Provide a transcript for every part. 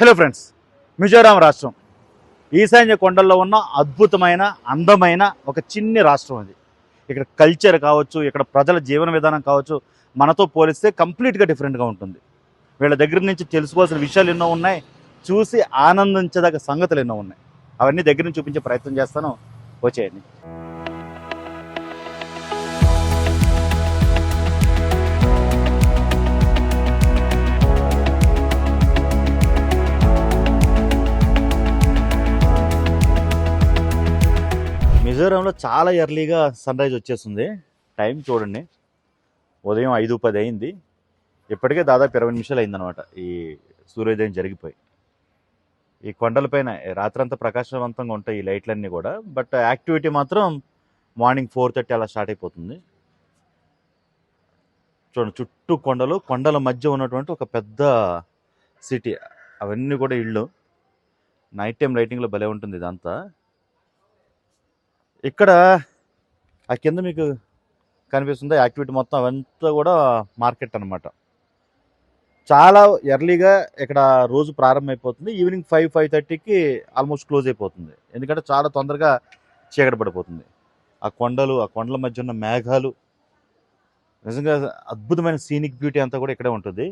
Hello friends Mizoram రాష్ట్రం. ఈశాన్య కొండల్లో ఉన్న అద్భుతమైన అందమైన ఒక చిన్ని రాష్ట్రం అది. ఇక్కడ కల్చర్ కావచ్చు ఇక్కడ ప్రజల జీవన విధానం కావచ్చు మనతో పోలిస్తే కంప్లీట్గా డిఫరెంట్గా ఉంటుంది. వీళ్ళ దగ్గర నుంచి తెలుసుకోవాల్సిన విషయాలు ఎన్నో ఉన్నాయి చూసి ఆనందించదగ్గ సంగతులు ఎన్నో ఉన్నాయి. అవన్నీ దగ్గర నుంచి చూపించే ప్రయత్నం చేస్తాను. వచ్చేయండి. మిజోరాంలో చాలా ఎర్లీగా సన్ రైజ్ వచ్చేస్తుంది. టైం చూడండి. ఉదయం ఐదు పది అయింది. ఇప్పటికే దాదాపు ఇరవై నిమిషాలు అయిందనమాట ఈ సూర్యోదయం జరిగిపోయి. ఈ కొండలపైన రాత్రంతా ప్రకాశవంతంగా ఉంటాయి ఈ లైట్లన్నీ కూడా. బట్ యాక్టివిటీ మాత్రం మార్నింగ్ ఫోర్ థర్టీ అలా స్టార్ట్ అయిపోతుంది. చూడండి చుట్టూ కొండలు కొండల మధ్య ఉన్నటువంటి ఒక పెద్ద సిటీ. అవన్నీ కూడా ఇళ్ళు. నైట్ టైం లైటింగ్లో భలే ఉంటుంది ఇదంతా. ఇక్కడ ఆ కింద మీకు కనిపిస్తుంది యాక్టివిటీ మొత్తం అవంతా కూడా మార్కెట్ అన్నమాట. చాలా ఎర్లీగా ఇక్కడ రోజు ప్రారంభమైపోతుంది. ఈవినింగ్ ఫైవ్ ఫైవ్ థర్టీకి ఆల్మోస్ట్ క్లోజ్ అయిపోతుంది. ఎందుకంటే చాలా తొందరగా చీకటి పడిపోతుంది. ఆ కొండలు ఆ కొండల మధ్య ఉన్న మేఘాలు నిజంగా అద్భుతమైన సీనిక్ బ్యూటీ అంతా కూడా ఇక్కడే ఉంటుంది.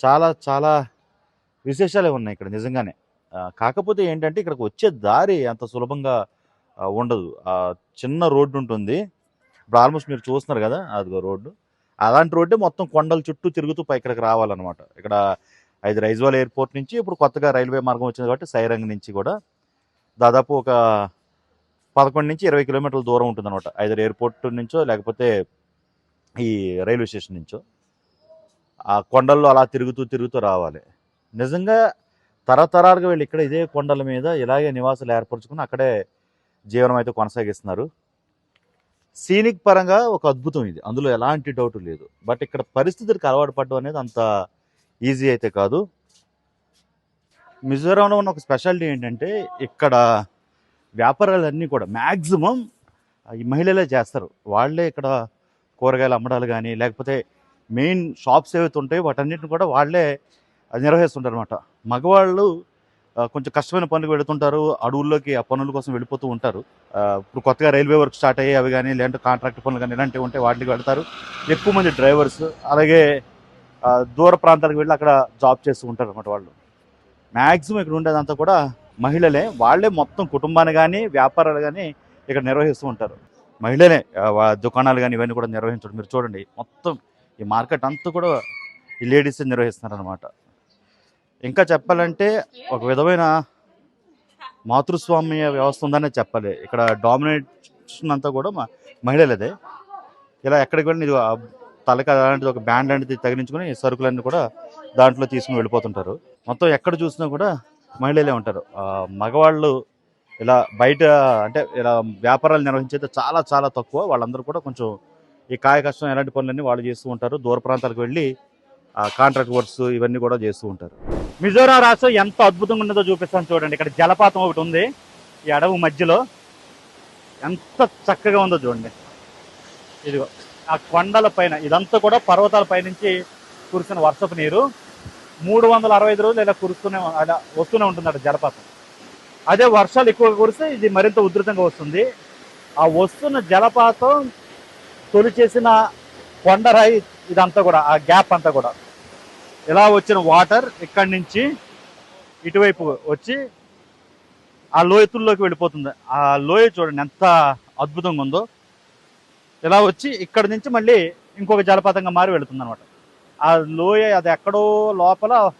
చాలా చాలా విశేషాలే ఉన్నాయి ఇక్కడ నిజంగానే. కాకపోతే ఏంటంటే ఇక్కడికి వచ్చే దారి అంత సులభంగా ఉండదు. చిన్న రోడ్డు ఉంటుంది. ఇప్పుడు ఆల్మోస్ట్ మీరు చూస్తున్నారు కదా అదిగో రోడ్డు. అలాంటి రోడ్డే మొత్తం కొండల చుట్టూ తిరుగుతూ పై ఇక్కడికి రావాలన్నమాట. ఇక్కడ ఐదు రైజ్వాల్ ఎయిర్పోర్ట్ నుంచి ఇప్పుడు కొత్తగా రైల్వే మార్గం వచ్చింది కాబట్టి సైరంగ్ నుంచి కూడా దాదాపు ఒక పదకొండు నుంచి ఇరవై కిలోమీటర్ల దూరం ఉంటుంది అనమాట ఐదు ఎయిర్పోర్ట్ నుంచో లేకపోతే ఈ రైల్వే స్టేషన్ నుంచో. ఆ కొండల్లో అలా తిరుగుతూ తిరుగుతూ రావాలి. నిజంగా తరతరాలుగా వీళ్ళు ఇక్కడ ఇదే కొండల మీద ఇలాగే నివాసాలు ఏర్పరచుకుని అక్కడే జీవనం అయితే కొనసాగిస్తున్నారు. సీనిక్ పరంగా ఒక అద్భుతం ఇది. అందులో ఎలాంటి డౌట్ లేదు. బట్ ఇక్కడ పరిస్థితులకు అలవాటు పడడం అనేది అంత ఈజీ అయితే కాదు. మిజోరాంలో ఉన్న ఒక స్పెషాలిటీ ఏంటంటే ఇక్కడ వ్యాపారాలన్నీ కూడా మ్యాక్సిమం ఈ మహిళలే చేస్తారు. వాళ్ళే ఇక్కడ కూరగాయలు అమ్మడాలు కానీ లేకపోతే మెయిన్ షాప్స్ ఏవైతే ఉంటాయో వాటన్నిటిని కూడా వాళ్ళే నిర్వహిస్తుంటారు అనమాట మగవాళ్ళు కొంచెం కష్టమైన పనులకు వెళుతుంటారు. అడవుల్లోకి ఆ పనుల కోసం వెళ్ళిపోతూ ఉంటారు. ఇప్పుడు కొత్తగా రైల్వే వర్క్ స్టార్ట్ అయ్యి అవి కానీ లేదంటే కాంట్రాక్ట్ పనులు కానీ ఇలాంటివి ఉంటే వాటికి వెళ్తారు. ఎక్కువ మంది డ్రైవర్స్ అలాగే దూర ప్రాంతాలకు వెళ్ళి అక్కడ జాబ్ చేస్తూ ఉంటారు అనమాట వాళ్ళు. మ్యాక్సిమం ఇక్కడ ఉండేదంతా కూడా మహిళలే. వాళ్ళే మొత్తం కుటుంబాన్ని కానీ వ్యాపారాలు కానీ ఇక్కడ నిర్వహిస్తూ ఉంటారు. మహిళలే వా- దుకాణాలు కానీ ఇవన్నీ కూడా నిర్వహించడం. మీరు చూడండి మొత్తం ఈ మార్కెట్ అంతా కూడా ఈ లేడీస్ నిర్వహిస్తున్నారు అనమాట ఇంకా చెప్పాలంటే ఒక విధమైన మాతృస్వామ్య వ్యవస్థ ఉందనే చెప్పాలి. ఇక్కడ డామినేషన్ అంతా కూడా మ- మహిళలదే. ఇలా ఎక్కడికి వెళ్ళిన ఇది తలకి అలాంటిది ఒక బ్యాండ్ లాంటిది తగిలించుకొని సరుకులన్నీ కూడా దాంట్లో తీసుకుని వెళ్ళిపోతుంటారు. మొత్తం ఎక్కడ చూసినా కూడా మహిళలే ఉంటారు. మగవాళ్ళు ఇలా బయట అంటే ఇలా వ్యాపారాలు నిర్వహించేది చాలా చాలా తక్కువ. వాళ్ళందరూ కూడా కొంచెం ఈ కాయ కష్టం ఎలాంటి పనులన్నీ వాళ్ళు చేస్తూ ఉంటారు. దూర ప్రాంతాలకు వెళ్ళి కాంట్రాక్ట్ వర్క్స్ ఇవన్నీ కూడా చేస్తూ ఉంటారు. మిజోరాం రాష్ట్రం ఎంత అద్భుతంగా ఉన్నదో చూపిస్తాను చూడండి. ఇక్కడ జలపాతం ఒకటి ఉంది. ఈ అడవు మధ్యలో ఎంత చక్కగా ఉందో చూడండి. ఇదిగో ఆ కొండల పైన ఇదంతా కూడా పర్వతాల పైనుంచి కురిసిన వర్షపు నీరు. మూడు వందల అరవై ఐదు రోజులు ఇలా కురుస్తూనే అలా వస్తూనే ఉంటుంది అక్కడ జలపాతం. అదే వర్షాలు ఎక్కువగా కురిస్తే ఇది మరింత ఉధృతంగా వస్తుంది. ఆ వస్తున్న జలపాతం తొలి చేసిన కొండరాయి ఇదంతా కూడా ఆ గ్యాప్ అంతా కూడా. ఇలా వచ్చిన వాటర్ ఇక్కడి నుంచి ఇటువైపు వచ్చి ఆ లోయతుల్లోకి వెళ్ళిపోతుంది. ఆ లోయ చూడండి ఎంత అద్భుతంగా ఉందో. ఇలా వచ్చి ఇక్కడ నుంచి మళ్ళీ ఇంకొక జలపాతంగా మారి వెళుతుంది అనమాట ఆ లోయ అది ఎక్కడో లోపల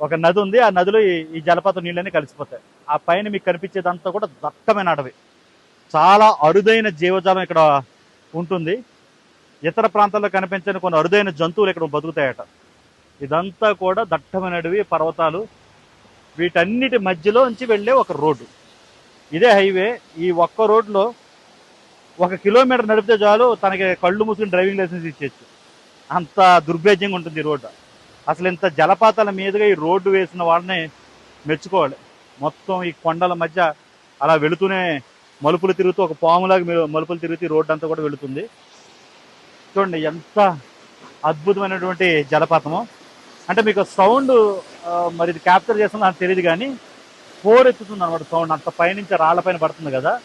ఒక నది ఉంది. ఆ నదిలో ఈ- జలపాతం నీళ్ళని కలిసిపోతాయి. ఆ పైన మీకు కనిపించేదంతా కూడా దట్టమైన అడవి. చాలా అరుదైన జీవజాలం ఇక్కడ ఉంటుంది. ఇతర ప్రాంతాల్లో కనిపించని కొన్ని అరుదైన జంతువులు ఇక్కడ బతుకుతాయట. ఇదంతా కూడా దట్టమైన అడవి పర్వతాలు. వీటన్నిటి మధ్యలో నుంచి వెళ్ళే ఒక రోడ్డు. ఇదే హైవే. ఈ ఒక్క రోడ్లో ఒక కిలోమీటర్ నడిపితే చాలు తనకి కళ్ళు మూసుకుని డ్రైవింగ్ లైసెన్స్ ఇచ్చేయచ్చు. అంత దుర్భేద్యంగా ఉంటుంది ఈ రోడ్డు. అసలు ఇంత జలపాతాల మీదుగా ఈ రోడ్డు వేసిన వాళ్ళని మెచ్చుకోవాలి. మొత్తం ఈ కొండల మధ్య అలా వెళుతూనే మలుపులు తిరుగుతూ ఒక పాములాగా మలుపులు తిరుగుతూ రోడ్డు అంతా కూడా వెళుతుంది. చూడండి ఎంత అద్భుతమైనటువంటి జలపాతము. అంటే మీకు సౌండ్ మరి ఇది క్యాప్చర్ చేస్తుందో నాకు తెలియదు కానీ ఫోర్ ఎత్తుతుంది అనమాట సౌండ్. అంత పైనుంచి రాళ్ళపైన పడుతుంది కదా.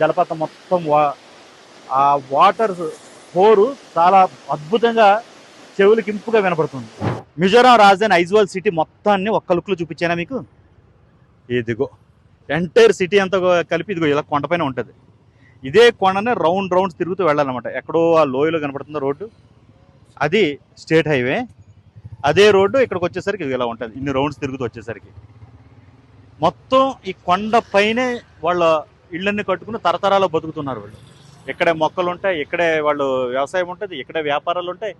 జలపాతం మొత్తం వా- ఆ వాటర్ ఫోరు చాలా అద్భుతంగా చెవులకి ఇంపుగా వినపడుతుంది. మిజోరాం రాజధాని ఐజ్వాల్ సిటీ మొత్తాన్ని ఒక్క లుక్లో చూపించానా మీకు? ఇదిగో ఎంటైర్ సిటీ అంతా కలిపి ఇదిగో ఇలా కొండపైన ఉంటుంది. ఇదే కొండనే రౌండ్ రౌండ్స్ తిరుగుతూ వెళ్ళాలన్నమాట. ఎక్కడో ఆ లోయలో కనపడుతుందో రోడ్డు. అది స్టేట్ హైవే. అదే రోడ్డు ఇక్కడికి వచ్చేసరికి ఇది ఇలా ఉంటుంది. ఇన్ని రౌండ్స్ తిరుగుతూ వచ్చేసరికి. మొత్తం ఈ కొండ పైనే వాళ్ళ ఇళ్ళన్ని కట్టుకుని తరతరాలు బతుకుతున్నారు వాళ్ళు. ఇక్కడే మొక్కలు ఉంటాయి ఇక్కడే వాళ్ళు వ్యవసాయం ఉంటుంది ఇక్కడే వ్యాపారాలు ఉంటాయి.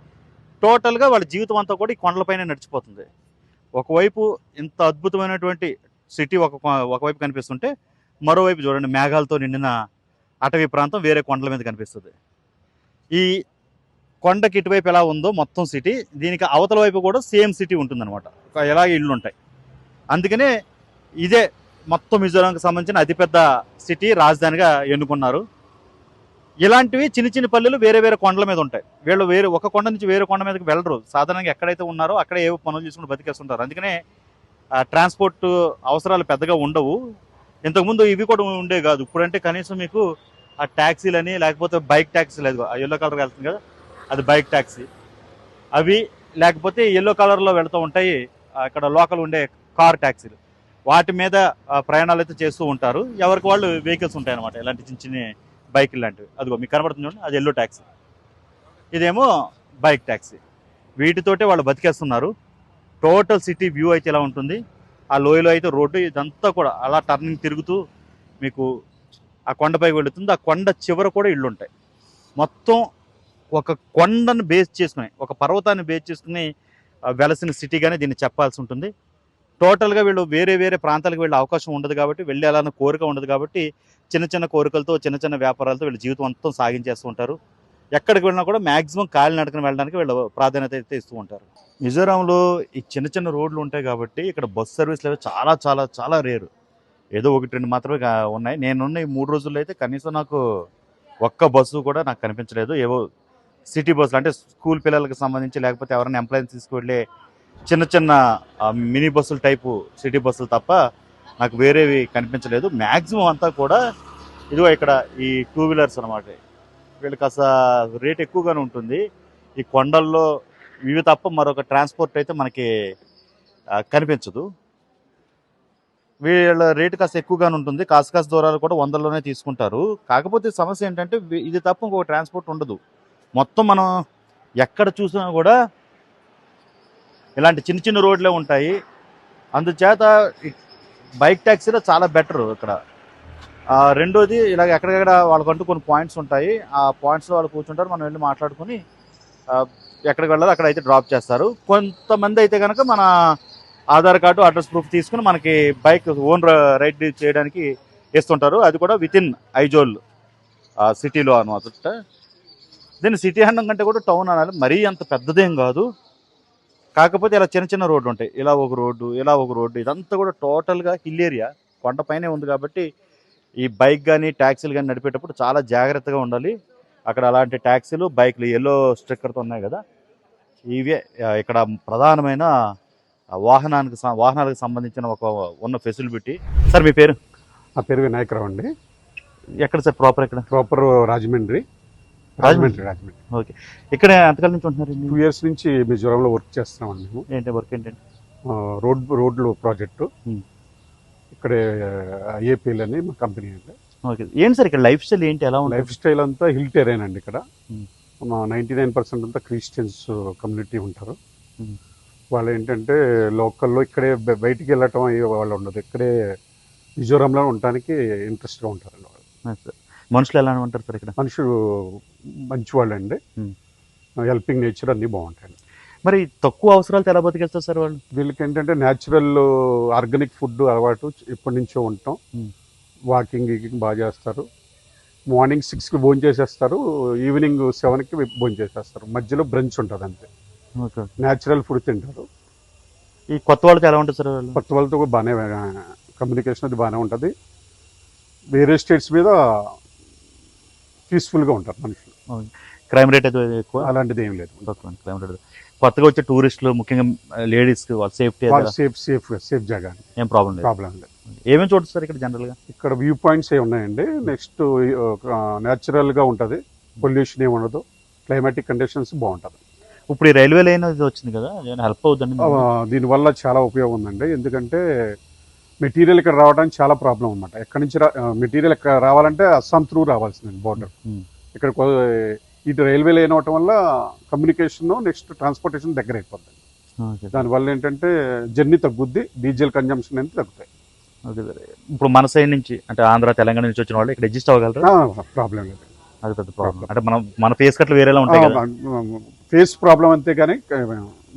టోటల్గా వాళ్ళ జీవితం అంతా కూడా ఈ కొండలపైనే నడిచిపోతుంది. ఒకవైపు ఇంత అద్భుతమైనటువంటి సిటీ ఒక ఒకవైపు కనిపిస్తుంటే మరోవైపు చూడండి మేఘాలతో నిండిన అటవీ ప్రాంతం వేరే కొండల మీద కనిపిస్తుంది. ఈ కొండకి ఇటువైపు ఎలా ఉందో మొత్తం సిటీ దీనికి అవతల వైపు కూడా సేమ్ సిటీ ఉంటుందన్నమాట. ఒక ఇళ్ళు ఉంటాయి అందుకనే ఇదే మొత్తం మిజోరాంకి సంబంధించిన అతిపెద్ద సిటీ రాజధానిగా ఎన్నుకున్నారు. ఇలాంటివి చిన్న చిన్న పల్లెలు వేరే వేరే కొండల మీద ఉంటాయి. వీళ్ళు వేరే ఒక కొండ నుంచి వేరే కొండ మీదకి వెళ్ళరు. సాధారణంగా ఎక్కడైతే ఉన్నారో అక్కడే ఏవో పనులు చేసుకుని బతికేస్తుంటారు. అందుకనే ట్రాన్స్పోర్ట్ అవసరాలు పెద్దగా ఉండవు. ఇంతకుముందు ఇవి కూడా ఉండే కాదు. ఇప్పుడంటే కనీసం మీకు ఆ ట్యాక్సీలని లేకపోతే బైక్ ట్యాక్సీ లేదు ఆ ఎల్లో కలర్ వెళ్తుంది కదా. అది బైక్ ట్యాక్సీ అవి లేకపోతే ఎల్లో కలర్లో వెళుతూ ఉంటాయి. ఇక్కడ లోకల్ ఉండే కార్ ట్యాక్సీలు వాటి మీద ప్రయాణాలు అయితే చేస్తూ ఉంటారు. ఎవరికి వాళ్ళు వెహికల్స్ ఉంటాయి అనమాట ఇలాంటి చిన్న చిన్న బైక్ లాంటివి. అదిగో మీకు కనబడుతుంది చూడండి. అది ఎల్లో ట్యాక్సీ ఇదేమో బైక్ ట్యాక్సీ వీటితోటే వాళ్ళు బతికేస్తున్నారు. టోటల్ సిటీ వ్యూ అయితే ఇలా ఉంటుంది. ఆ లోయలో అయితే రోడ్డు ఇదంతా కూడా అలా టర్నింగ్ తిరుగుతూ మీకు ఆ కొండపైకి వెళుతుంది. ఆ కొండ చివర కూడా ఇళ్ళు ఉంటాయి. మొత్తం ఒక కొండను బేస్ చేసుకుని ఒక పర్వతాన్ని బేస్ చేసుకుని వెలసిన సిటీగానే దీన్ని చెప్పాల్సి ఉంటుంది. టోటల్గా వీళ్ళు వేరే వేరే ప్రాంతాలకు వెళ్ళే అవకాశం ఉండదు కాబట్టి వెళ్ళాలన్న కోరిక ఉండదు కాబట్టి చిన్న చిన్న కోరికలతో చిన్న చిన్న వ్యాపారాలతో వీళ్ళు జీవితం అంతం సాగించేస్తూ ఉంటారు. ఎక్కడికి వెళ్ళినా కూడా మాక్సిమం కాలినడకన వెళ్ళడానికి వీళ్ళు ప్రాధాన్యత అయితే ఇస్తూ ఉంటారు. మిజోరాంలో ఈ చిన్న చిన్న రోడ్లు ఉంటాయి కాబట్టి ఇక్కడ బస్ సర్వీస్లు అవి చాలా చాలా చాలా రేరు. ఏదో ఒకటి రెండు మాత్రమే ఉన్నాయి. నేనున్న ఈ మూడు రోజుల్లో అయితే కనీసం నాకు ఒక్క బస్సు కూడా నాకు కనిపించలేదు. ఏవో సిటీ బస్సులు అంటే స్కూల్ పిల్లలకు సంబంధించి లేకపోతే ఎవరైనా ఎంప్లాయీని తీసుకువెళ్ళే చిన్న చిన్న మినీ బస్సుల టైపు సిటీ బస్సులు తప్ప నాకు వేరేవి కనిపించలేదు. మ్యాక్సిమం అంతా కూడా ఇదిగో ఇక్కడ ఈ టూ వీలర్స్ అనమాట వీళ్ళకి అసలు రేట్ ఎక్కువగానే ఉంటుంది. ఈ కొండల్లో ఇవి తప్ప మరొక ట్రాన్స్పోర్ట్ అయితే మనకి కనిపించదు. వీళ్ళ రేటు కాస్త ఎక్కువగానే ఉంటుంది. కాస్త కాస్త దూరాలు కూడా వందల్లోనే తీసుకుంటారు. కాకపోతే సమస్య ఏంటంటే ఇది తప్ప ఇంకొక ట్రాన్స్పోర్ట్ ఉండదు. మొత్తం మనం ఎక్కడ చూసినా కూడా ఇలాంటి చిన్న చిన్న రోడ్లే ఉంటాయి. అందుచేత బైక్ ట్యాక్సీలో చాలా బెటర్ ఇక్కడ. రెండోది ఇలాగ ఎక్కడెక్కడ వాళ్ళకంటూ కొన్ని పాయింట్స్ ఉంటాయి. ఆ పాయింట్స్లో వాళ్ళు కూర్చుంటారు మనం వెళ్ళి మాట్లాడుకుని ఎక్కడికి వెళ్ళాలో అక్కడ అయితే డ్రాప్ చేస్తారు. కొంతమంది అయితే కనుక మన ఆధార్ కార్డు అడ్రస్ ప్రూఫ్ తీసుకుని మనకి బైక్ ఓన్ రైడ్ చేయడానికి ఇస్తుంటారు అది కూడా వితిన్ ఐజోల్ సిటీలో అనమాట. దీన్ని సిటీ అనడం కంటే కూడా టౌన్ అనాలి. మరీ అంత పెద్దదేం కాదు. కాకపోతే ఇలా చిన్న చిన్న రోడ్లు ఉంటాయి. ఇలా ఒక రోడ్డు ఇలా ఒక రోడ్డు ఇదంతా కూడా టోటల్గా హిల్ ఏరియా కొండపైనే ఉంది కాబట్టి ఈ బైక్ కానీ ట్యాక్సీలు కానీ నడిపేటప్పుడు చాలా జాగ్రత్తగా ఉండాలి. అక్కడ అలాంటి ట్యాక్సీలు బైక్లు ఎల్లో స్టిక్కర్తో ఉన్నాయి కదా. ఇవే ఇక్కడ ప్రధానమైన వాహనానికి వాహనాలకు సంబంధించిన ఒక ఉన్న ఫెసిలిటీ సార్ మీ పేరు? నా పేరు వినాయకరావు అండి. ఎక్కడ సార్ ప్రాపర్ ఇక్కడ ప్రాపర్ రాజమండ్రి. రాజమండ్రి రాజమండ్రి. ఇక్కడ ఎంతకాలం నుంచి ఉంటున్నారు టూ ఇయర్స్ నుంచి మిజోరాంలో వర్క్ చేస్తున్నామండి మేము. ఏంటి వర్క్ ఏంటండి? రోడ్ రోడ్లు ప్రాజెక్టు. ఇక్కడే ఏపీల్ అని మా కంపెనీ అండి. ఓకే. ఏంటి సార్ ఇక్కడ లైఫ్ స్టైల్ ఏంటి? ఎలా లైఫ్ ఉంటుంది స్టైల్ అంతా హిల్ టెరైన్ అండి ఇక్కడ. మా నైంటీ నైన్ పర్సెంట్ అంతా క్రిస్టియన్స్ కమ్యూనిటీ ఉంటారు. వాళ్ళు ఏంటంటే లోకల్లో ఇక్కడే బయటికి వెళ్ళటం అయ్యే వాళ్ళు ఉండదు ఇక్కడే మిజోరాంలో ఉండటానికి ఇంట్రెస్ట్గా ఉంటారండి వాళ్ళు మనుషులు ఎలా ఉంటారు సార్ ఇక్కడ? మనుషులు మంచి వాళ్ళండి. హెల్పింగ్ నేచర్ అన్నీ బాగుంటాయండి. మరి తక్కువ అవసరాలతో ఎలా బతికేస్తారు సార్ వాళ్ళు? వీళ్ళకి ఏంటంటే న్యాచురల్ ఆర్గానిక్ ఫుడ్ అలవాటు ఎప్పటి నుంచో ఉంటాం. వాకింగ్ బాగా చేస్తారు. మార్నింగ్ సిక్స్కి భోజనం చేసేస్తారు. ఈవినింగ్ సెవెన్కి భోజనం చేసేస్తారు. మధ్యలో బ్రంచ్ ఉంటుంది అంతే. ఓకే. న్యాచురల్ ఫుడ్ తింటారు. ఈ కొత్త వాళ్ళతో ఎలా ఉంటుంది సార్ కొత్త వాళ్ళతో బాగానే కమ్యూనికేషన్ అది బాగానే ఉంటుంది. వేరే స్టేట్స్ మీద పీస్ఫుల్గా ఉంటారు మనుషులు. క్రైమ్ రేట్ అయితే ఎక్కువ? అలాంటిది ఏం లేదు. క్రైమ్ రేట్ కొత్తగా వచ్చే టూరిస్టులు ముఖ్యంగా లేడీస్ వాళ్ళ సేఫ్టీ సేఫ్ సేఫ్ సేఫ్ జాగా ఏం ప్రాబ్లం లేదు. ప్రాబ్లం లేదు. ఏమేమి చూడొచ్చు సార్ ఇక్కడ జనరల్గా ఇక్కడ వ్యూ పాయింట్స్ ఏ ఉన్నాయండి? నెక్స్ట్ న్యాచురల్గా ఉంటది. పొల్యూషన్ ఏమి ఉండదు క్లైమాటిక్ కండిషన్స్ బాగుంటది. ఇప్పుడు ఈ రైల్వే లైన్ వచ్చింది కదా హెల్ప్ అవుతుంది దీనివల్ల చాలా ఉపయోగం ఉందండి. ఎందుకంటే మెటీరియల్ ఇక్కడ రావడానికి చాలా ప్రాబ్లం అనమాట ఎక్కడి నుంచి మెటీరియల్ ఇక్కడ రావాలంటే అస్సాం త్రూ రావాల్సిందండి బోర్డర్ Hmm. ఇక్కడ ఇటు రైల్వే లైన్ అవటం వల్ల కమ్యూనికేషన్ నెక్స్ట్ ట్రాన్స్పోర్టేషన్ దగ్గర అయిపోతుంది దానివల్ల ఏంటంటే జర్నీ తగ్గుద్ది డీజిల్ కన్జంప్షన్ అనేది తగ్గుతాయి. ఇప్పుడు మన సైడ్ నుంచి అంటే ఆంధ్ర తెలంగాణ నుంచి వచ్చిన వాళ్ళు ఇక్కడ అడ్జస్ట్ అవ్వగలరా? ప్రాబ్లం లేదు. అది పెద్ద ప్రాబ్లం అంటే మనం మన ఫేస్ కట్లు వేరేలా ఉంటాయి ఫేస్ ప్రాబ్లం అంతే కానీ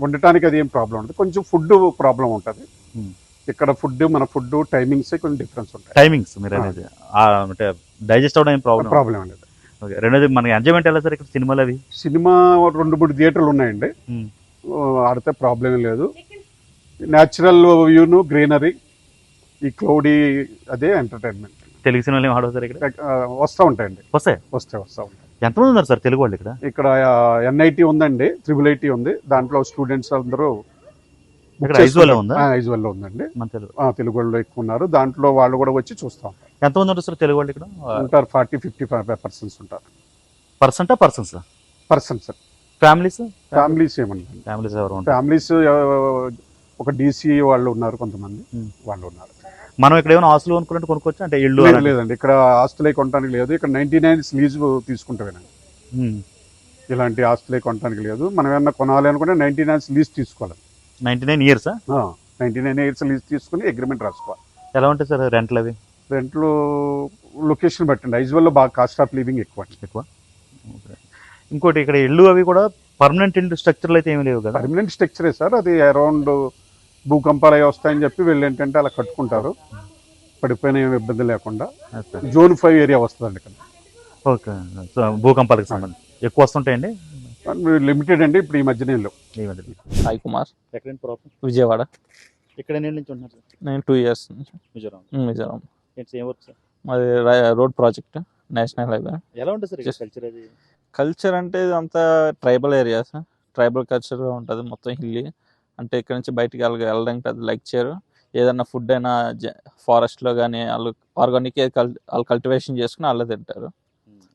ఉండటానికి అది ఏం ప్రాబ్లం ఉంటుంది కొంచెం ఫుడ్ ప్రాబ్లం ఉంటుంది. ఇక్కడ ఫుడ్ మన ఫుడ్ టైమింగ్స్ కొంచెం డిఫరెన్స్ ఉంటాయి. టైమింగ్స్ మీరు అనేది అంటే డైజెస్ట్ అవ్వడం ఏం ప్రాబ్లం ప్రాబ్లం ఓకే రెండోది మనకి ఎంజాయ్మెంట్ ఎలా సార్ ఇక్కడ సినిమాలు అవి? సినిమా రెండు మూడు థియేటర్లు ఉన్నాయండి. Hmm. ఆడితే ప్రాబ్లం లేదు. న్యాచురల్ వ్యూను గ్రీనరీ ఈ క్లౌడీ అదే ఎంటర్టైన్మెంట్ తెలుగు సినిమాలు ఏం ఆడవు సార్ ఇక్కడ? వస్తూ ఉంటాయండి. వస్తాయి? వస్తే వస్తూ ఉంటాయి. ఎంతమంది ఉన్నారు సార్ తెలుగు వాళ్ళు ఇక్కడ? ఇక్కడ ఎన్ఐటి ఉందండి త్రిబుల్ ఐటీ ఉంది. దాంట్లో స్టూడెంట్స్ అందరూ ఐజ్వాల్లో ఉందా? ఐజ్వల్లో ఉందండి. మన తెలుగు. తెలుగు వాళ్ళు ఎక్కువ ఉన్నారు. దాంట్లో వాళ్ళు కూడా వచ్చి చూస్తూ ఎంతమంది ఉంటారు సార్ తెలుగు వాళ్ళు ఇక్కడ? ఉంటారు ఫార్టీ ఫిఫ్టీ ఫైవ్ పర్సన్స్ ఉంటారు. పర్సెంటా పర్సన్స్? పర్సన్స్. ఫ్యామిలీస్? ఫ్యామిలీస్ ఏమన్నా ఫ్యామిలీస్ ఎవరు ఫ్యామిలీస్ ఒక డీసీ వాళ్ళు ఉన్నారు కొంతమంది. వాళ్ళు ఉన్నారు. మనం ఇక్కడ ఏమైనా ఆస్తులు కొనుక్కుంటే కొనుక్కోవచ్చు? అంటే ఇల్లు లేదు లేదండి. ఇక్కడ ఆస్తులే కొనడానికి లేదు. ఇక్కడ నైన్టీ నైన్ లీజ్ తీసుకుంటామేనండి ఇలాంటి ఆస్తులే కొనడానికి లేదు. మనం ఏమన్నా కొనాలి అనుకుంటే నైన్టీ నైన్ లీజ్ తీసుకోవాలి. Ninety nine years? Ninety nine years lease తీసుకుని అగ్రిమెంట్ రాసుకోవాలి. ఎలా ఉంటాయి సార్ రెంట్లు అవి రెంట్లు లొకేషన్ బట్టండి ఐజ్వల్లో బాగా కాస్ట్ ఆఫ్ లివింగ్ ఎక్కువ. ఎక్కువ. ఇంకోటి ఇక్కడ ఇల్లు అవి కూడా పర్మనెంట్ ఇల్లు స్ట్రక్చర్లు అయితే ఏమీ లేవు కదా? పర్మనెంట్ స్ట్రక్చరే సార్. అది అరౌండ్ భూకంపాలు అవి వస్తాయని చెప్పి వీళ్ళు ఏంటంటే అలా కట్టుకుంటారు. పడిపోయిన ఏమి ఇబ్బంది లేకుండా. జోన్ ఫైవ్ ఏరియా వస్తుందండి ఇక్కడ. ఓకే. భూకంపాలకు సంబంధించి. ఎక్కువ వస్తుంటాయండి? లిమిటెడ్ అండి ఇప్పుడు ఈ మధ్యనే సాయి కుమార్. ప్రాబ్లం విజయవాడ. ఇక్కడ ఎన్ని నుంచి ఉంటున్నారు సార్? నేను టూ ఇయర్స్ నుంచి. మిజోరాం. మిజోరాం. ఏంటి ఏం వర్క్ సార్? మాది రోడ్ ప్రాజెక్ట్ నేషనల్ హైవే. ఎలా ఉంటుంది సార్ కల్చర్ అది? కల్చర్ అంటే ఇదంతా ట్రైబల్ ఏరియాస్ ట్రైబల్ కల్చర్ ఉంటుంది మొత్తం హిల్లీ. అంటే ఇక్కడ నుంచి బయటికి వెళ్ళ వెళ్ళడానికి పెద్ద లైక్ చేయరు ఏదన్నా ఫుడ్ అయినా ఫారెస్ట్లో కానీ వాళ్ళు ఆర్గానిక్ వాళ్ళు కల్టివేషన్ చేసుకుని వాళ్ళే తింటారు.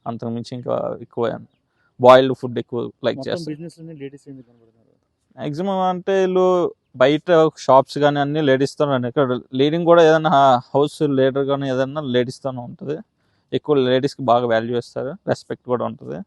అంతకు మించి ఇంకా ఎక్కువ బాయిల్డ్ ఫుడ్ ఎక్కువ లైక్ చేస్తారు. మ్యాక్సిమం అంటే వీళ్ళు బయట షాప్స్ కానీ అన్ని లేడీస్తో ఇక్కడ లీడింగ్ కూడా ఏదైనా హౌస్ లీడర్ కానీ ఏదైనా లేడీస్తోనే ఉంటుంది. ఎక్కువ లేడీస్కి బాగా వాల్యూ ఇస్తారు రెస్పెక్ట్ కూడా ఉంటుంది.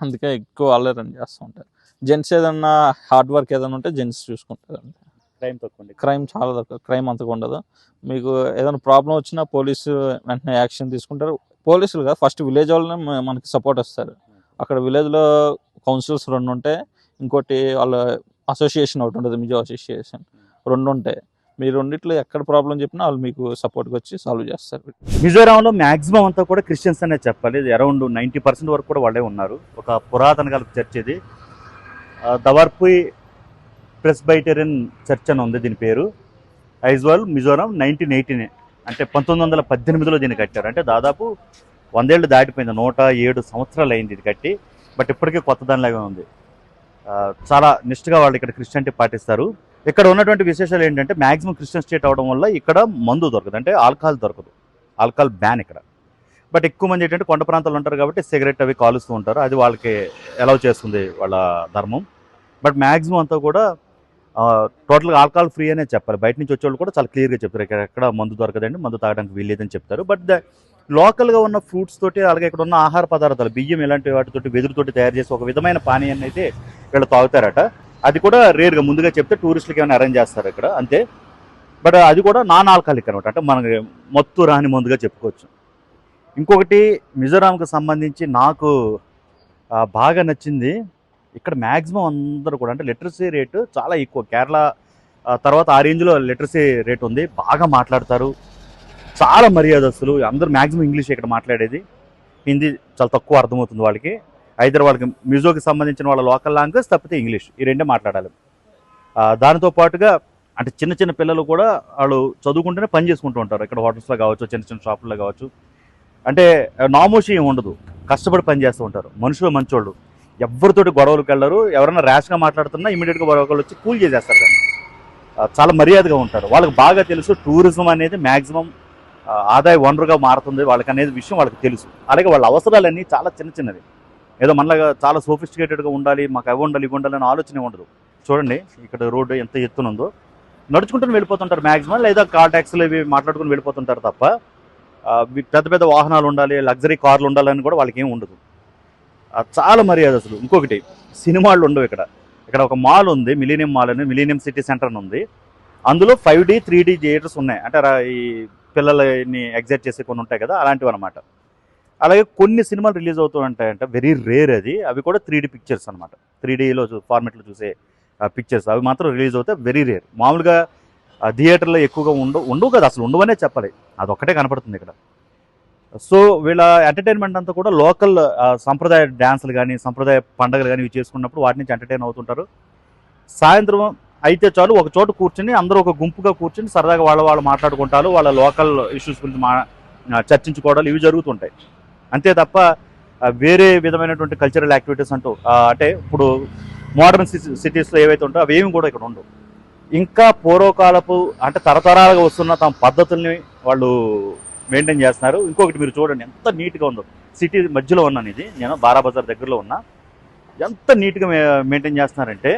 అందుకే ఎక్కువ వాళ్ళే రన్ చేస్తూ ఉంటారు. జెంట్స్ ఏదన్నా హార్డ్ వర్క్ ఏదైనా ఉంటే జెంట్స్ చూసుకుంటారు అంతే. టైం తక్కువ క్రైమ్ చాలా తక్కువ క్రైమ్ అంతగా ఉండదు. మీకు ఏదైనా ప్రాబ్లం వచ్చినా పోలీసు వెంటనే యాక్షన్ తీసుకుంటారు. పోలీసులు కాదు ఫస్ట్ విలేజ్ వాళ్ళని మనకి సపోర్ట్ వస్తారు. అక్కడ విలేజ్లో కౌన్సిల్స్ రెండు ఉంటాయి. ఇంకోటి వాళ్ళ అసోసియేషన్ ఒకటి ఉంటుంది మిజో అసోసియేషన్ రెండు ఉంటాయి. మీరు రెండిట్లో ఎక్కడ ప్రాబ్లం చెప్పినా వాళ్ళు మీకు సపోర్ట్గా వచ్చి సాల్వ్ చేస్తారు. మిజోరాంలో మ్యాక్సిమం అంతా కూడా క్రిస్టియన్స్ అనే చెప్పాలి. అరౌండ్ నైంటీ పర్సెంట్ వరకు కూడా వాళ్ళే ఉన్నారు. ఒక పురాతన కాలపు చర్చ్ ఇది. ఆ, ప్రెస్ ప్రెస్బైటేరియన్ చర్చ్ అని ఉంది దీని పేరు. ఐజ్వాల్ మిజోరాం నైన్టీన్ ఎయిటీనే అంటే పంతొమ్మిది వందల పద్దెనిమిదిలో దీన్ని కట్టారు. అంటే దాదాపు వందేళ్ళు దాటిపోయింది. నూట ఏడు సంవత్సరాలు అయింది ఇది కట్టి. బట్ ఇప్పటికీ కొత్త దానిలాగా ఉంది. చాలా నిష్ఠగా వాళ్ళు ఇక్కడ క్రిస్టియానిటీ పాటిస్తారు. ఇక్కడ ఉన్నటువంటి విశేషాలు ఏంటంటే మ్యాక్సిమం క్రిస్టియన్ స్టేట్ అవడం వల్ల ఇక్కడ మందు దొరకదు. అంటే ఆల్కహాల్ దొరకదు. ఆల్కహాల్ బ్యాన్ ఇక్కడ. బట్ ఎక్కువ మంది ఏంటంటే కొండ ప్రాంతాలు ఉంటారు కాబట్టి సిగరెట్ అవి కాలుస్తూ ఉంటారు. అది వాళ్ళకి అలౌ చేస్తుంది వాళ్ళ ధర్మం. బట్ మ్యాక్సిమం అంతా కూడా టోటల్గా ఆల్కహాల్ ఫ్రీ అనే చెప్పాలి బయట నుంచి వచ్చేవాళ్ళు కూడా చాలా క్లియర్గా చెప్తారు. ఇక్కడ ఎక్కడ మందు దొరకదండి మందు తాగడానికి వీల్లేదని చెప్తారు. బట్ ద లోకల్గా ఉన్న ఫ్రూట్స్ తోటి అలాగే ఇక్కడ ఉన్న ఆహార పదార్థాలు బియ్యం ఇలాంటి వాటితోటి వెదురుతోటి తయారు చేసి ఒక విధమైన పానీయాన్ని అయితే వీళ్ళు తాగుతారట. అది కూడా రేర్గా ముందుగా చెప్తే టూరిస్టులకి ఏమైనా అరేంజ్ చేస్తారు ఇక్కడ అంతే. బట్ అది కూడా నాన్ ఆల్కహాలిక్ అనమాట అంటే మనకి మత్తు రాని ముందుగా చెప్పుకోవచ్చు. ఇంకొకటి మిజోరాంకి సంబంధించి నాకు బాగా నచ్చింది ఇక్కడ మ్యాక్సిమం అందరూ కూడా అంటే లిటరసీ రేటు చాలా ఎక్కువ. కేరళ తర్వాత ఆ రేంజ్లో లిటరసీ రేట్ ఉంది. బాగా మాట్లాడతారు. చాలా మర్యాదస్తులు. అందరూ మ్యాక్సిమం ఇంగ్లీష్ ఇక్కడ మాట్లాడేది. హిందీ చాలా తక్కువ అర్థమవుతుంది వాళ్ళకి. అయితే వాళ్ళకి మ్యూజోకి సంబంధించిన వాళ్ళ లోకల్ లాంగ్వేజ్ తప్పితే ఇంగ్లీష్. ఈ రెండే మాట్లాడాలి. దానితో పాటుగా అంటే చిన్న చిన్న పిల్లలు కూడా వాళ్ళు చదువుకుంటూనే పని చేసుకుంటూ ఉంటారు. ఇక్కడ హోటల్స్లో కావచ్చు చిన్న చిన్న షాపుల్లో కావచ్చు. అంటే నామోషి ఏమి ఉండదు. కష్టపడి పని చేస్తూ ఉంటారు. మనుషులు మంచోళ్ళు. ఎవరితోటి గొడవలకు వెళ్ళరు. ఎవరైనా ర్యాష్గా మాట్లాడుతున్నా ఇమీడియట్గా ఒకళ్ళు వచ్చి కూల్ చేసేస్తారు కానీ చాలా మర్యాదగా ఉంటారు. వాళ్ళకి బాగా తెలుసు టూరిజం అనేది మ్యాక్సిమం ఆదాయ వనరుగా మారుతుంది వాళ్ళకి అనేది విషయం వాళ్ళకి తెలుసు. అలాగే వాళ్ళ అవసరాలన్నీ చాలా చిన్న చిన్నవి. ఏదో మనలాగా చాలా సోఫిస్టికేటెడ్గా ఉండాలి మాకు అవి ఉండాలి ఇవి ఉండాలి ఆలోచన ఉండదు. చూడండి ఇక్కడ రోడ్డు ఎంత ఎత్తునుందో నడుచుకుంటూ వెళ్ళిపోతుంటారు మ్యాక్సిమం లేదా కార్ ట్యాక్సీలు ఇవి మాట్లాడుకుని వెళ్ళిపోతుంటారు తప్ప పెద్ద పెద్ద వాహనాలు ఉండాలి లగ్జరీ కార్లు ఉండాలని కూడా వాళ్ళకి ఏమి ఉండదు చాలా మర్యాద అసలు. ఇంకొకటి సినిమాలు ఉండవు ఇక్కడ. ఇక్కడ ఒక మాల్ ఉంది మిలీనియం మాల్ అని మిలీనియం సిటీ సెంటర్ అని ఉంది. అందులో five D three D theatres ఉన్నాయి. అంటే ఈ పిల్లలని ఎగ్జైట్ చేసే కొన్ని ఉంటాయి కదా అలాంటివి అనమాట అలాగే కొన్ని సినిమాలు రిలీజ్ అవుతుంటాయంటే వెరీ రేర్ అది. అవి కూడా త్రీ డి పిక్చర్స్ అనమాట త్రీ డీలో ఫార్మెట్లో చూసే పిక్చర్స్ అవి మాత్రం రిలీజ్ అవుతాయి వెరీ రేర్ మామూలుగా థియేటర్లో ఎక్కువగా ఉండవు ఉండవు కదా అసలు ఉండవనే చెప్పాలి. అదొక్కటే కనపడుతుంది ఇక్కడ. సో వీళ్ళ ఎంటర్టైన్మెంట్ అంతా కూడా లోకల్ సంప్రదాయ డ్యాన్సులు కానీ సంప్రదాయ పండుగలు కానీ ఇవి చేసుకున్నప్పుడు వాటి నుంచి ఎంటర్టైన్ అవుతుంటారు. సాయంత్రం అయితే చాలు ఒక చోట కూర్చుని అందరూ ఒక గుంపుగా కూర్చుని సరదాగా వాళ్ళ వాళ్ళు మాట్లాడుకుంటారు వాళ్ళ లోకల్ ఇష్యూస్ గురించి మా చర్చించుకోవడాలు ఇవి జరుగుతుంటాయి. అంతే తప్ప వేరే విధమైనటువంటి కల్చరల్ యాక్టివిటీస్ అంటూ అంటే ఇప్పుడు మోడర్న్ సిటీస్లో ఏవైతే ఉంటాయో అవేమి కూడా ఇక్కడ ఉండవు. ఇంకా పూర్వకాలపు అంటే తరతరాలుగా వస్తున్న తమ పద్ధతుల్ని వాళ్ళు మెయింటైన్ చేస్తున్నారు. ఇంకొకటి మీరు చూడండి ఎంత నీట్గా ఉందో. సిటీ మధ్యలో ఉన్నాను ఇది నేను బారాబజార్ దగ్గరలో ఉన్నా. ఎంత నీట్గా మెయింటైన్ చేస్తున్నారంటే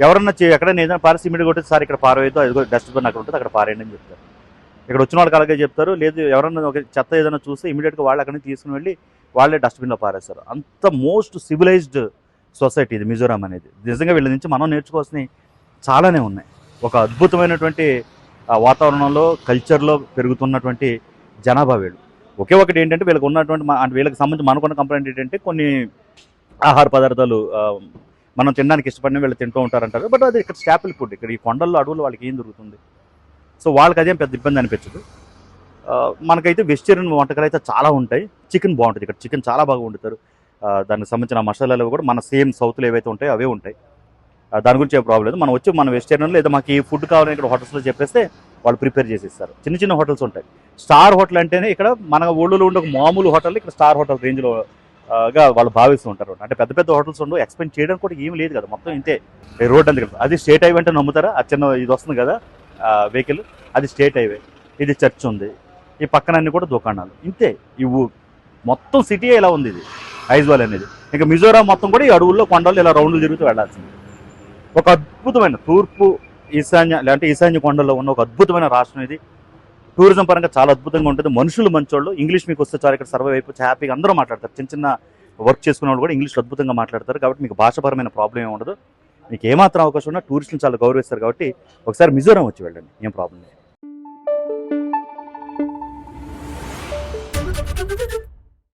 ఎవరన్నా ఎక్కడైనా ఏదైనా పారేసి ఇమీడియట్ కొట్టి సార్ ఇక్కడ పారవేయద్దు అది డస్ట్బిన్ అక్కడ ఉంటుంది అక్కడ పారేయండి అని చెప్తారు. ఇక్కడ వచ్చిన వాళ్ళకి అలాగే చెప్తారు. లేదు ఎవరన్నా ఒక చెత్త ఏదైనా చూస్తే ఇమీడియట్గా వాళ్ళు అక్కడ నుంచి తీసుకుని వెళ్ళి వాళ్ళే డస్ట్బిన్లో పారేస్తారు. అంత మోస్ట్ సివిలైజ్డ్ సొసైటీ ఇది మిజోరాం అనేది. నిజంగా వీళ్ళ నుంచి మనం నేర్చుకోవాల్సినవి చాలానే ఉన్నాయి. ఒక అద్భుతమైనటువంటి వాతావరణంలో కల్చర్లో పెరుగుతున్నటువంటి జనాభా వీళ్ళు. ఒకే ఒకటి ఏంటంటే వీళ్ళకి ఉన్నటువంటి అంటే వీళ్ళకి సంబంధించి మనకున్న కంప్లైంట్ ఏంటంటే కొన్ని ఆహార పదార్థాలు మనం తినడానికి ఇష్టపడిన వీళ్ళు తింటూ ఉంటారంటారు. బట్ అది ఇక్కడ స్టాపిల్ ఫుడ్ ఇక్కడ ఈ కొండల్లో అడవులు వాళ్ళకి ఏం దొరుకుతుంది? సో వాళ్ళకి అదేం పెద్ద ఇబ్బంది అనిపించదు. Uh, మనకైతే వెజిటేరియన్ వంటకాలు అయితే చాలా ఉంటాయి. చికెన్ బాగుంటుంది. ఇక్కడ చికెన్ చాలా బాగా వండుతారు. Uh, దానికి సంబంధించిన మసాలాలు కూడా మన సేమ్ సౌత్లో ఏవైతే ఉంటాయో అవే ఉంటాయి. Uh, దాని గురించి ఏ ప్రాబ్లం లేదు. మనం వచ్చి మన వెజిటేరియన్ లేదా మాకు ఈ ఫుడ్ కావాలని ఇక్కడ హోటల్స్లో చెప్పేస్తే వాళ్ళు ప్రిపేర్ చేసి ఇస్తారు చిన్న చిన్న హోటల్స్ ఉంటాయి. స్టార్ హోటల్ అంటేనే ఇక్కడ మన ఊళ్ళో ఉండే మామూలు హోటల్ ఇక్కడ స్టార్ హోటల్ రేంజ్లో గా వాళ్ళు భావిస్తూ ఉంటారు అంటే పెద్ద పెద్ద హోటల్స్ ఉండవు ఎక్స్పెండ్ చేయడానికి కూడా ఏం లేదు కదా. మొత్తం ఇంతే. రోడ్ కదా. అది స్టేట్ హైవే అంటే నమ్ముతారా? ఆ చిన్న ఇది వస్తుంది కదా వెహికల్. అది స్టేట్ హైవే. ఇది చర్చ్ ఉంది. ఈ పక్కన అన్ని కూడా దుకాణాలు. ఇంతే. ఈ ఊ మొత్తం సిటీ ఇలా ఉంది ఇది? ఐజ్వాల్ అనేది. ఇంకా మిజోరాం మొత్తం కూడా ఈ అడవుల్లో కొండలు ఇలా రౌండ్లు తిరుగుతూ వెళ్ళాల్సింది. ఒక అద్భుతమైన తూర్పు ఈశాన్య లేదంటే ఈశాన్య కొండల్లో ఉన్న ఒక అద్భుతమైన రాష్ట్రం ఇది. టూరిజం పరంగా చాలా అద్భుతంగా ఉంటుంది. మనుషులు మంచోళ్ళు. ఇంగ్లీష్ మీకు వస్తే చాలా ఇక్కడ సర్వైవ్ అయిపోయి హ్యాపీగా అందరూ మాట్లాడతారు. చిన్న చిన్న వర్క్ చేసుకునే వాళ్ళు కూడా ఇంగ్లీష్ అద్భుతంగా మాట్లాడతారు. కాబట్టి మీకు భాషపరమైన ప్రాబ్లం ఏమి ఉండదు. మీకు ఏమాత్రం అవకాశం ఉన్నా టూరిస్టులు చాలా గౌరవిస్తారు కాబట్టి ఒకసారి మిజోరాం వచ్చి వెళ్ళండి. ఏం ప్రాబ్లం లేదు.